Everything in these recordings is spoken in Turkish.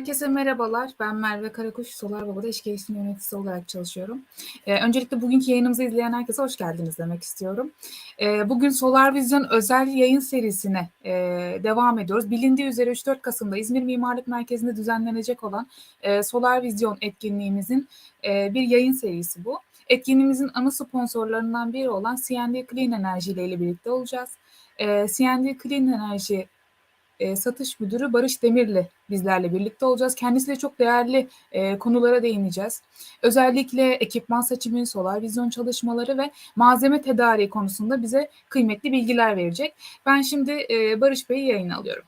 Herkese merhabalar. Ben Merve Karakuş, Solar Baba'da iş geliştirme yöneticisi olarak çalışıyorum. Ee, öncelikle bugünkü yayınımızı izleyen herkese hoş geldiniz demek istiyorum. Ee, bugün Solar Vizyon özel yayın serisine e, devam ediyoruz. Bilindiği üzere 3-4 Kasım'da İzmir Mimarlık Merkezi'nde düzenlenecek olan e, Solar Vizyon etkinliğimizin e, bir yayın serisi bu. Etkinliğimizin ana sponsorlarından biri olan CND Clean Enerji ile birlikte olacağız. E, CND Clean Enerji e, satış müdürü Barış Demirli bizlerle birlikte olacağız. Kendisiyle çok değerli e, konulara değineceğiz. Özellikle ekipman seçimi, solar vizyon çalışmaları ve malzeme tedariği konusunda bize kıymetli bilgiler verecek. Ben şimdi e, Barış Bey'i yayın alıyorum.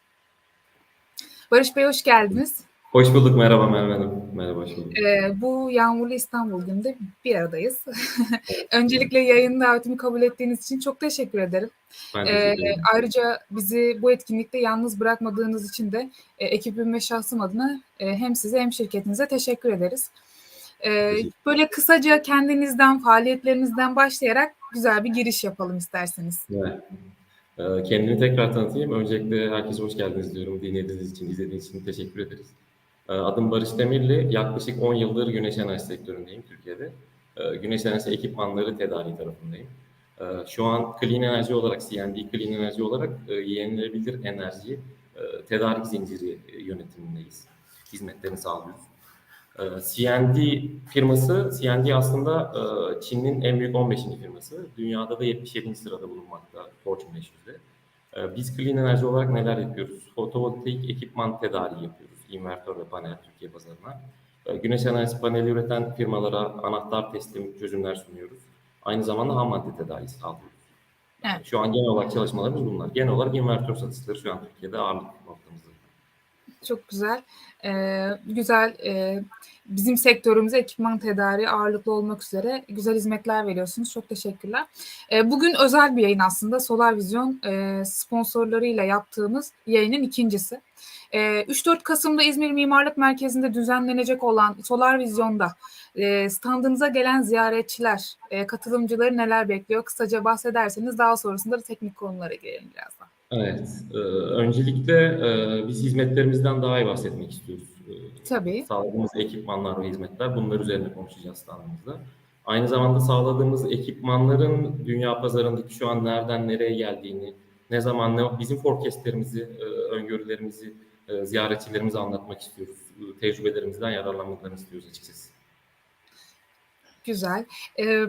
Barış Bey hoş geldiniz. Hoş bulduk. Merhaba Merve Hanım. Merhaba, hoş bulduk. Ee, bu yağmurlu İstanbul gününde bir aradayız. Öncelikle yayın davetimi kabul ettiğiniz için çok teşekkür ederim. Ben Ee, ayrıca bizi bu etkinlikte yalnız bırakmadığınız için de e, ekibim ve şahsım adına e, hem size hem şirketinize teşekkür ederiz. Ee, böyle kısaca kendinizden, faaliyetlerinizden başlayarak güzel bir giriş yapalım isterseniz. Evet. Ee, Kendimi tekrar tanıtayım. Öncelikle herkese hoş geldiniz diyorum. Dinlediğiniz için, izlediğiniz için teşekkür ederiz. Ee, Adım Barış Demirli. Yaklaşık 10 yıldır güneş enerji sektöründeyim Türkiye'de. Ee, Güneş enerji ekipmanları tedariği tarafındayım. Ee, Şu an clean enerji olarak, CND clean enerji olarak e, yenilenebilir enerji e, tedarik zinciri e, yönetimindeyiz. Hizmetlerini sağlıyoruz. CND firması, CND aslında Çin'in en büyük 15. firması. Dünyada da 77. sırada bulunmakta Fortune 500'de. Ee, Biz Clean Enerji olarak neler yapıyoruz? Fotovoltaik ekipman tedariği yapıyoruz. İnvertör ve panel Türkiye pazarına. Ee, Güneş enerjisi paneli üreten firmalara anahtar teslim çözümler sunuyoruz. Aynı zamanda ham madde tedariği sağlıyoruz. Evet. Şu an genel olarak çalışmalarımız bunlar. Genel olarak invertör satışları şu an Türkiye'de ağırlık noktamızda. Çok güzel. Ee, güzel. e, bizim sektörümüze ekipman tedariği ağırlıklı olmak üzere güzel hizmetler veriyorsunuz. Çok teşekkürler. Ee, bugün özel bir yayın aslında. Solar Vizyon e, sponsorlarıyla yaptığımız yayının ikincisi. Ee, 3-4 Kasım'da İzmir Mimarlık Merkezi'nde düzenlenecek olan Solar Vizyon'da e, standınıza gelen ziyaretçiler, e, katılımcıları neler bekliyor? Kısaca bahsederseniz daha sonrasında da teknik konulara girelim birazdan. Evet, e, öncelikle e, biz hizmetlerimizden daha iyi bahsetmek istiyoruz. E, Tabii. Sağladığımız ekipmanlar ve hizmetler bunlar üzerine konuşacağız standımızda. Aynı zamanda sağladığımız ekipmanların dünya pazarındaki şu an nereden nereye geldiğini, ne zaman ne bizim forecastlerimizi, e, öngörülerimizi e, ziyaretçilerimize anlatmak istiyoruz. E, Tecrübelerimizden yararlanmalarını istiyoruz açıkçası. Güzel. Ee,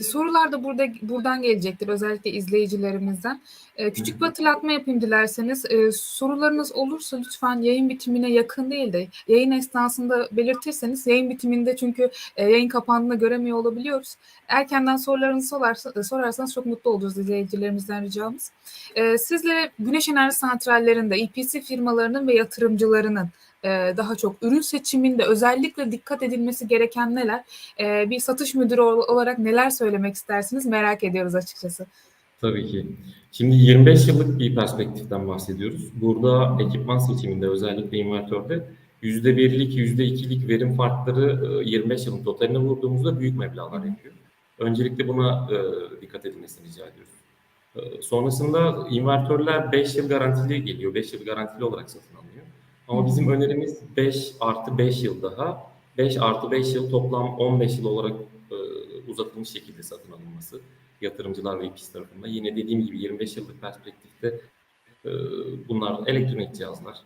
sorular da burada buradan gelecektir özellikle izleyicilerimizden. Ee, küçük bir hatırlatma yapayım dilerseniz. Ee, sorularınız olursa lütfen yayın bitimine yakın değil de yayın esnasında belirtirseniz yayın bitiminde çünkü e, yayın kapandığında göremiyor olabiliyoruz. Erkenden sorularınızı sorarsa, sorarsanız çok mutlu oluruz izleyicilerimizden ricamız. Ee, sizlere güneş enerji santrallerinde EPC firmalarının ve yatırımcılarının e, daha çok ürün seçiminde özellikle dikkat edilmesi gereken neler? Ee, bir satış müdürü ol- olarak neler söylemek istersiniz merak ediyoruz açıkçası. Tabii ki. Şimdi 25 yıllık bir perspektiften bahsediyoruz. Burada ekipman seçiminde özellikle invertörde %1'lik, %2'lik verim farkları e, 25 yılın totaline vurduğumuzda büyük meblağlar yapıyor. Öncelikle buna e, dikkat edilmesini rica ediyoruz. E, Sonrasında invertörler 5 yıl garantili geliyor. 5 yıl garantili olarak satın alınıyor. Ama bizim önerimiz 5 artı 5 yıl daha. 5 artı 5 yıl toplam 15 yıl olarak e, uzatılmış şekilde satın alınması yatırımcılar ve İPİS tarafından. Yine dediğim gibi 25 yıllık perspektifte e, bunlar elektronik cihazlar.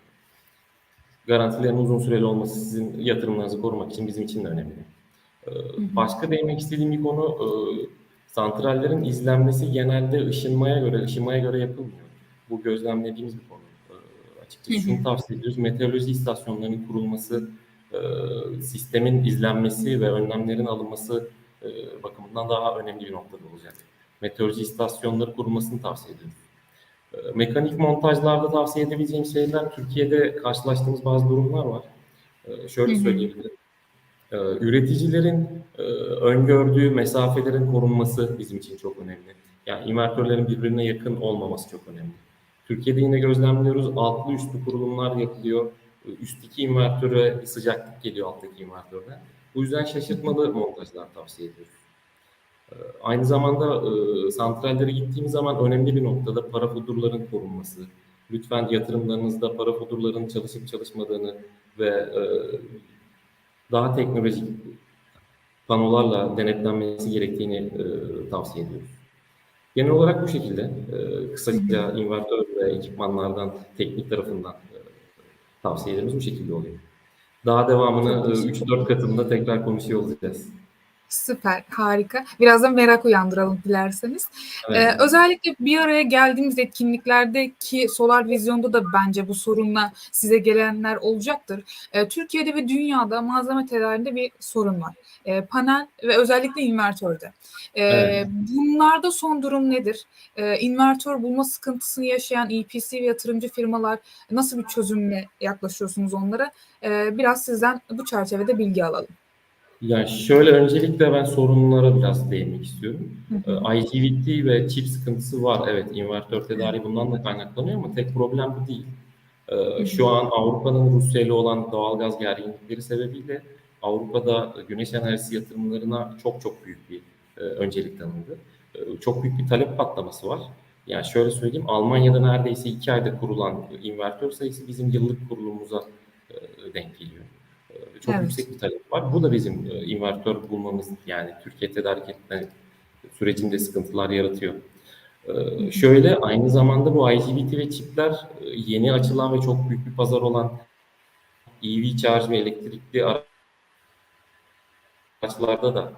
Garantilerin uzun süreli olması sizin yatırımlarınızı korumak için bizim için de önemli. E, başka değinmek istediğim bir konu e, santrallerin izlenmesi genelde ışınmaya göre ışınmaya göre yapılmıyor. Bu gözlemlediğimiz bir konu. Açıkçası şunu tavsiye ediyoruz. Meteoroloji istasyonlarının kurulması, e, sistemin izlenmesi ve önlemlerin alınması e, bakımından daha önemli bir noktada olacak. Meteoroloji istasyonları kurulmasını tavsiye ediyoruz. E, Mekanik montajlarda tavsiye edebileceğim şeyler Türkiye'de karşılaştığımız bazı durumlar var. E, Şöyle söyleyebilirim. E, Üreticilerin e, öngördüğü mesafelerin korunması bizim için çok önemli. Yani invertörlerin birbirine yakın olmaması çok önemli. Türkiye'de yine gözlemliyoruz. Altlı üstlü kurulumlar yapılıyor. E, Üstteki invertöre sıcaklık geliyor alttaki invertörden. Bu yüzden şaşırtmalı montajlar tavsiye ediyoruz. Ee, Aynı zamanda e, santrallere gittiğimiz zaman önemli bir noktada parafudurların korunması, Lütfen yatırımlarınızda para fodurlarının çalışıp çalışmadığını ve e, daha teknolojik panolarla denetlenmesi gerektiğini e, tavsiye ediyoruz. Genel olarak bu şekilde. Kısaca invertör ve ekipmanlardan, teknik tarafından e, tavsiyelerimiz bu şekilde oluyor. Daha devamını Çok e, teşekkür 3-4 katında tekrar konuşuyor olacağız. Süper, harika. Birazdan merak uyandıralım dilerseniz. Evet. Ee, özellikle bir araya geldiğimiz etkinliklerdeki Solar Vizyon'da da bence bu sorunla size gelenler olacaktır. Ee, Türkiye'de ve dünyada malzeme tedariğinde bir sorun var. Ee, panel ve özellikle invertörde. Ee, Evet. Bunlarda son durum nedir? Ee, invertör bulma sıkıntısını yaşayan EPC ve yatırımcı firmalar nasıl bir çözümle yaklaşıyorsunuz onlara? Ee, biraz sizden bu çerçevede bilgi alalım. Yani şöyle öncelikle ben sorunlara biraz değinmek istiyorum. Ee, IGBT ve çip sıkıntısı var. Evet, invertör tedariği bundan da kaynaklanıyor ama tek problem bu değil. Ee, Şu an Avrupa'nın Rusya ile olan doğalgaz gerginlikleri sebebiyle Avrupa'da güneş enerjisi yatırımlarına çok çok büyük bir e, öncelik tanındı. E, Çok büyük bir talep patlaması var. Yani şöyle söyleyeyim, Almanya'da neredeyse iki ayda kurulan invertör sayısı bizim yıllık kurulumuza e, denk geliyor. Çok Evet. yüksek bir talep var. Bu da bizim e, invertör bulmamız yani Türkiye tedarik etme sürecinde sıkıntılar yaratıyor. E, Şöyle aynı zamanda bu IGBT ve çipler e, yeni açılan ve çok büyük bir pazar olan EV charge ve elektrikli araçlarda da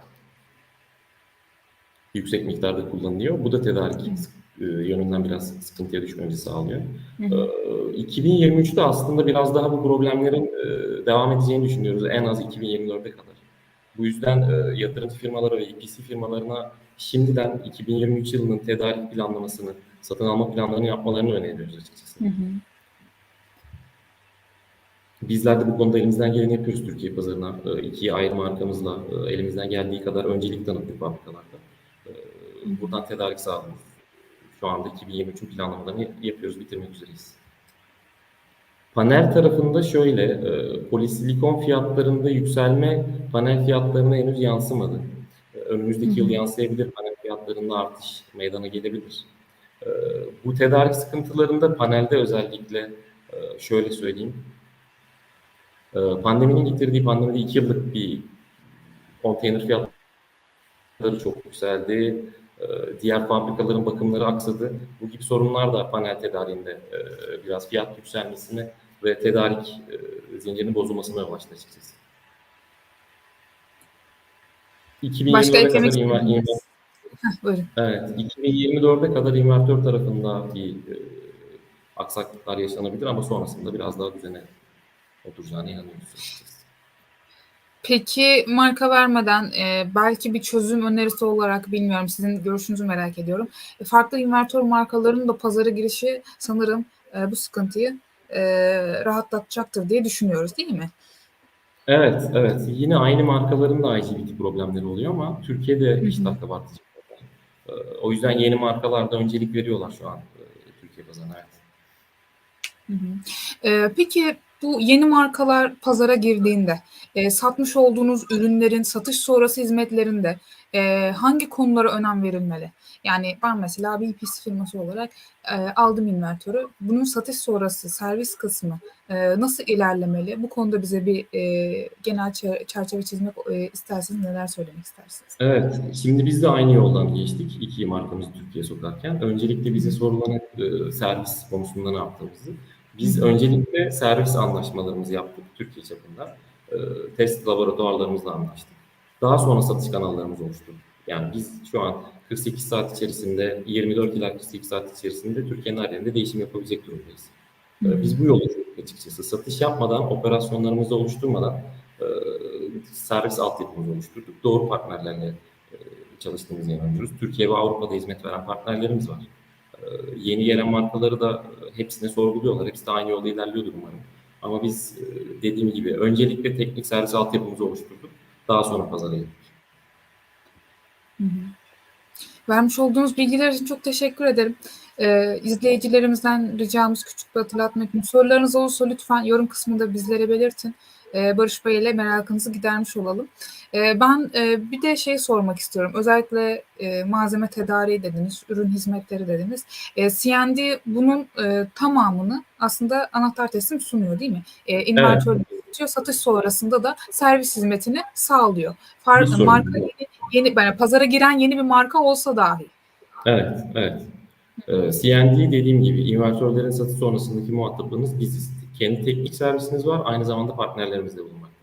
yüksek miktarda kullanılıyor. Bu da tedarik e, yönünden biraz sıkıntıya düşmemizi sağlıyor. Hı hı. Ee, 2023'te aslında biraz daha bu problemlerin e, devam edeceğini düşünüyoruz. En az 2024'e kadar. Bu yüzden e, yatırımcı firmalara ve EPC firmalarına şimdiden 2023 yılının tedarik planlamasını, satın alma planlarını yapmalarını öneriyoruz açıkçası. Hı hı. Bizler de bu konuda elimizden geleni yapıyoruz Türkiye pazarına. E, iki ayrı markamızla e, elimizden geldiği kadar öncelik tanıttık fabrikalarda. E, Buradan tedarik sağlıyoruz. Şu anda 2023'ün planlamalarını yapıyoruz, bitirmek üzereyiz. Panel tarafında şöyle, e, polisilikon fiyatlarında yükselme panel fiyatlarına henüz yansımadı. E, Önümüzdeki Hı yıl yansıyabilir, panel fiyatlarında artış meydana gelebilir. E, Bu tedarik sıkıntılarında panelde özellikle e, şöyle söyleyeyim, e, pandeminin getirdiği, pandemide iki yıllık bir konteyner fiyatları çok yükseldi. E, Diğer fabrikaların bakımları aksadı. Bu gibi sorunlar da panel tedariğinde e, biraz fiyat yükselmesine ve tedarik e, zincirinin bozulmasına yol açtı açıkçası. Başka 2024'e eklemek kadar inver- Heh. Evet, 2024'e kadar invertör tarafında bir e, aksaklıklar yaşanabilir ama sonrasında biraz daha düzene oturacağına inanıyoruz. Peki marka vermeden e, belki bir çözüm önerisi olarak bilmiyorum sizin görüşünüzü merak ediyorum. E, farklı invertör markalarının da pazara girişi sanırım e, bu sıkıntıyı e, rahatlatacaktır diye düşünüyoruz değil mi? Evet, evet. Yine aynı markaların da IGBT problemleri oluyor ama Türkiye'de hı. iştah kabartıcı. Ee, O yüzden yeni markalarda öncelik veriyorlar şu an e, Türkiye pazarına. Evet. Hı hı. E, peki bu yeni markalar pazara girdiğinde e, satmış olduğunuz ürünlerin satış sonrası hizmetlerinde e, hangi konulara önem verilmeli? Yani ben mesela bir EPC firması olarak e, aldım invertörü. Bunun satış sonrası servis kısmı e, nasıl ilerlemeli? Bu konuda bize bir e, genel çer- çerçeve çizmek e, isterseniz neler söylemek istersiniz? Evet, şimdi biz de aynı yoldan geçtik iki markamızı Türkiye'ye sokarken. Öncelikle bize sorulan e, servis konusunda ne yaptığımızı. Biz öncelikle servis anlaşmalarımızı yaptık Türkiye çapında. E, test laboratuvarlarımızla anlaştık. Daha sonra satış kanallarımız oluştu. Yani biz şu an 48 saat içerisinde, 24 ila 48 saat içerisinde Türkiye'nin her yerinde değişim yapabilecek durumdayız. E, Biz bu yolu açıkçası. Satış yapmadan, operasyonlarımızı oluşturmadan e, servis altyapımızı oluşturduk. Doğru partnerlerle e, çalıştığımızı inanıyoruz. Türkiye ve Avrupa'da hizmet veren partnerlerimiz var. E, Yeni gelen markaları da e, hepsine sorguluyorlar. Hepsi de aynı yolda ilerliyordur umarım. Ama biz e, dediğim gibi öncelikle teknik servis altyapımızı oluşturduk. Daha sonra pazara gittik. Vermiş olduğunuz bilgiler için çok teşekkür ederim. Ee, izleyicilerimizden ricamız küçük bir hatırlatma yapayım. Sorularınız olursa lütfen yorum kısmında bizlere belirtin. E, Barış Bey ile merakınızı gidermiş olalım. E, ben e, bir de şey sormak istiyorum. Özellikle e, malzeme tedariği dediniz, ürün hizmetleri dediniz. E, CND bunun e, tamamını aslında anahtar teslim sunuyor değil mi? E, invertörle üretiyor. Satış sonrasında da servis hizmetini sağlıyor. Sorun marka yeni, yeni yani pazara giren yeni bir marka olsa dahi. Evet, evet. Ee, CND dediğim gibi invertörlerin satış sonrasındaki muhataplarınız biziz. Kendi teknik servisiniz var, aynı zamanda partnerlerimizle bulunmakta.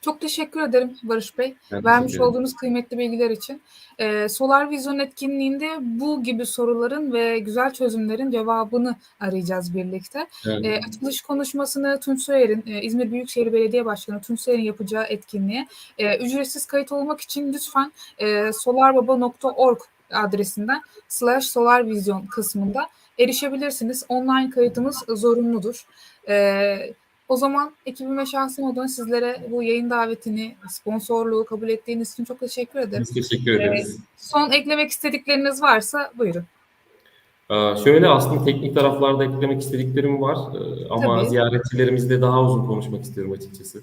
Çok teşekkür ederim Barış Bey. Ben Vermiş olduğunuz kıymetli bilgiler için. Ee, Solar Vizyon etkinliğinde bu gibi soruların ve güzel çözümlerin cevabını arayacağız birlikte. Evet. Ee, açılış konuşmasını Tunç Soyer'in, e, İzmir Büyükşehir Belediye Başkanı Tunç Soyer'in yapacağı etkinliğe e, ücretsiz kayıt olmak için lütfen e, solarbaba.org adresinden slash solarvizyon kısmında erişebilirsiniz. Online kayıtımız zorunludur. Ee, o zaman ekibime şahsım adına sizlere bu yayın davetini, sponsorluğu kabul ettiğiniz için çok teşekkür ederim. Biz teşekkür ederiz. Son eklemek istedikleriniz varsa buyurun. Ee, şöyle aslında teknik taraflarda eklemek istediklerim var Ee, ama Tabii. ziyaretçilerimizle daha uzun konuşmak istiyorum açıkçası.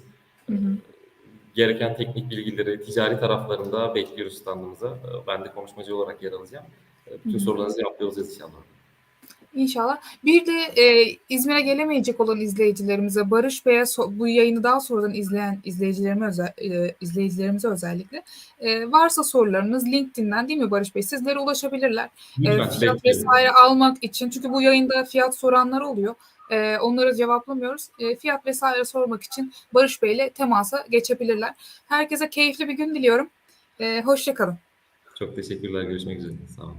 Hı hı. Gereken teknik bilgileri ticari taraflarında bekliyoruz standımıza. Ee, Ben de konuşmacı olarak yer alacağım. Ee, Bütün Hı hı. sorularınızı cevaplayacağız inşallah. İnşallah. Bir de e, İzmir'e gelemeyecek olan izleyicilerimize Barış Bey'e so- bu yayını daha sonradan izleyen izleyicilerime özel, e, izleyicilerimize özellikle e, varsa sorularınız LinkedIn'den değil mi Barış Bey? Sizlere ulaşabilirler. E, fiyat vesaire almak için çünkü bu yayında fiyat soranlar oluyor. E, onları cevaplamıyoruz. E, fiyat vesaire sormak için Barış Bey ile temasa geçebilirler. Herkese keyifli bir gün diliyorum. E, Hoşçakalın. Çok teşekkürler. Görüşmek üzere. Sağ olun.